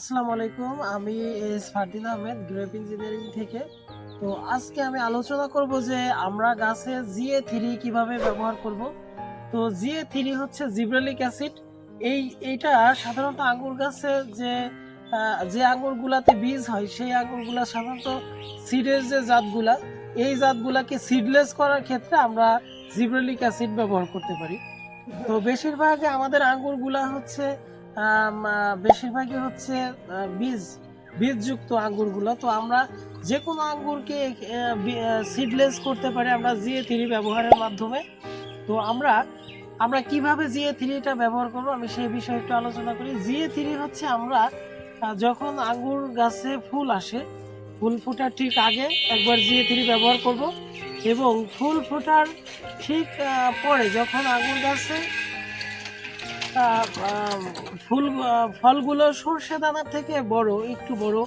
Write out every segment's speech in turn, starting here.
আসসালামু আলাইকুম, আমি S Fardin Ahmed grape engineering থেকে। তো আজকে আমি আলোচনা করব যে আমরা গাছে জিএ থ্রি কীভাবে ব্যবহার করব। তো জিএ থ্রি হচ্ছে জিব্রেলিক অ্যাসিড। এই, এইটা সাধারণত আঙ্গুর গাছে যে যে আঙ্গুরগুলাতে বীজ হয়, সেই আঙ্গুরগুলা সাধারণত সিডের যে জাতগুলা, এই জাতগুলাকে সিডলেস করার ক্ষেত্রে আমরা জিব্রেলিক অ্যাসিড ব্যবহার করতে পারি। তো বেশিরভাগ আমাদের আঙ্গুরগুলা হচ্ছে বেশিরভাগই হচ্ছে বীজ, বীজযুক্ত আঙ্গুরগুলো। তো আমরা যে কোনো আঙ্গুরকে সিডলেস করতে পারি আমরা জিএ থ্রি ব্যবহারের মাধ্যমে। তো আমরা আমরা কীভাবে জিএ থ্রিটা ব্যবহার করব আমি সেই বিষয়ে একটু আলোচনা করি। জিএ থ্রি হচ্ছে আমরা যখন আঙ্গুর গাছে ফুল আসে, ফুল ফোটার ঠিক আগে একবার জিএ থ্রি ব্যবহার করব এবং ফুল ফোটার ঠিক পরে যখন আঙ্গুর গাছে ফুল ফলগুলো সর্ষে দানার থেকে বড়, একটু বড়।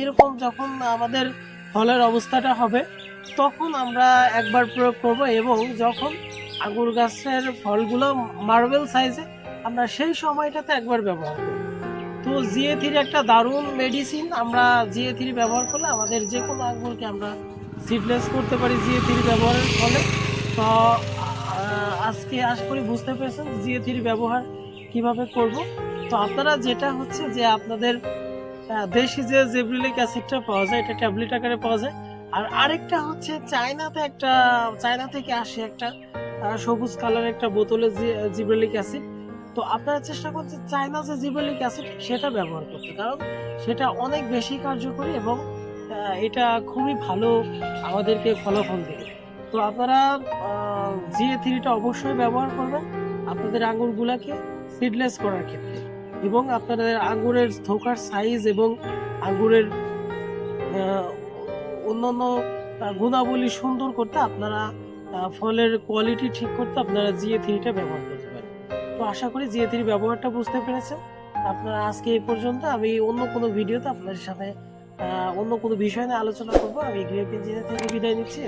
এরকম যখন আমাদের ফলের অবস্থাটা হবে, তখন আমরা একবার প্রয়োগ করব এবং যখন আঙুর গাছের ফলগুলো মার্বেল সাইজে, আমরা সেই সময়টাতে একবার ব্যবহার করব। তো জিএ থ্রি একটা দারুণ মেডিসিন আমরা জিএ থ্রি ব্যবহার করলে আমাদের যে কোনো আঙ্গুরকে আমরা সিডলেস করতে পারি জিএ থ্রি ব্যবহারের ফলে। তো আজকে আশা করি বুঝতে পেরেছেন জিএ থ্রি ব্যবহার কীভাবে করব। তো আপনারা যেটা হচ্ছে যে আপনাদের দেশি যে জেব্রিলিক অ্যাসিডটা পাওয়া যায়, এটা ট্যাবলেট আকারে পাওয়া যায়। আর আরেকটা হচ্ছে চায়নাতে একটা, চায়না থেকে আসে একটা সবুজ কালার একটা বোতলে জিব্রেলিক অ্যাসিড। তো আপনারা চেষ্টা করছেন চায়না যে জিব্রেলিক অ্যাসিড, সেটা ব্যবহার করতে। কারণ সেটা অনেক বেশি কার্যকরী এবং এটা খুবই ভালো আমাদেরকে ফলাফল দেবে। তো আপনারা জিএ থ্রিটা অবশ্যই ব্যবহার করবেন আপনাদের আঙ্গুরগুলাকে সিডলেস করার ক্ষেত্রে এবং আপনাদের আঙ্গুরের ধোকার সাইজ এবং আঙ্গুরের আহ, অন্যান্য গুণাবলী সুন্দর করতে আপনারা ফলের কোয়ালিটি ঠিক করতে আপনারা জিএ থ্রিটা ব্যবহার করতে পারেন। তো আশা করি জিএ থ্রি ব্যবহারটা বুঝতে পেরেছেন। আপনারা আজকে এই পর্যন্ত আমি অন্য কোনো ভিডিওতে আপনাদের সাথে অন্য কোনো বিষয় নিয়ে আলোচনা করব। আমি গ্রেপ ইঞ্জিনিয়ার থেকে বিদায় নিচ্ছি।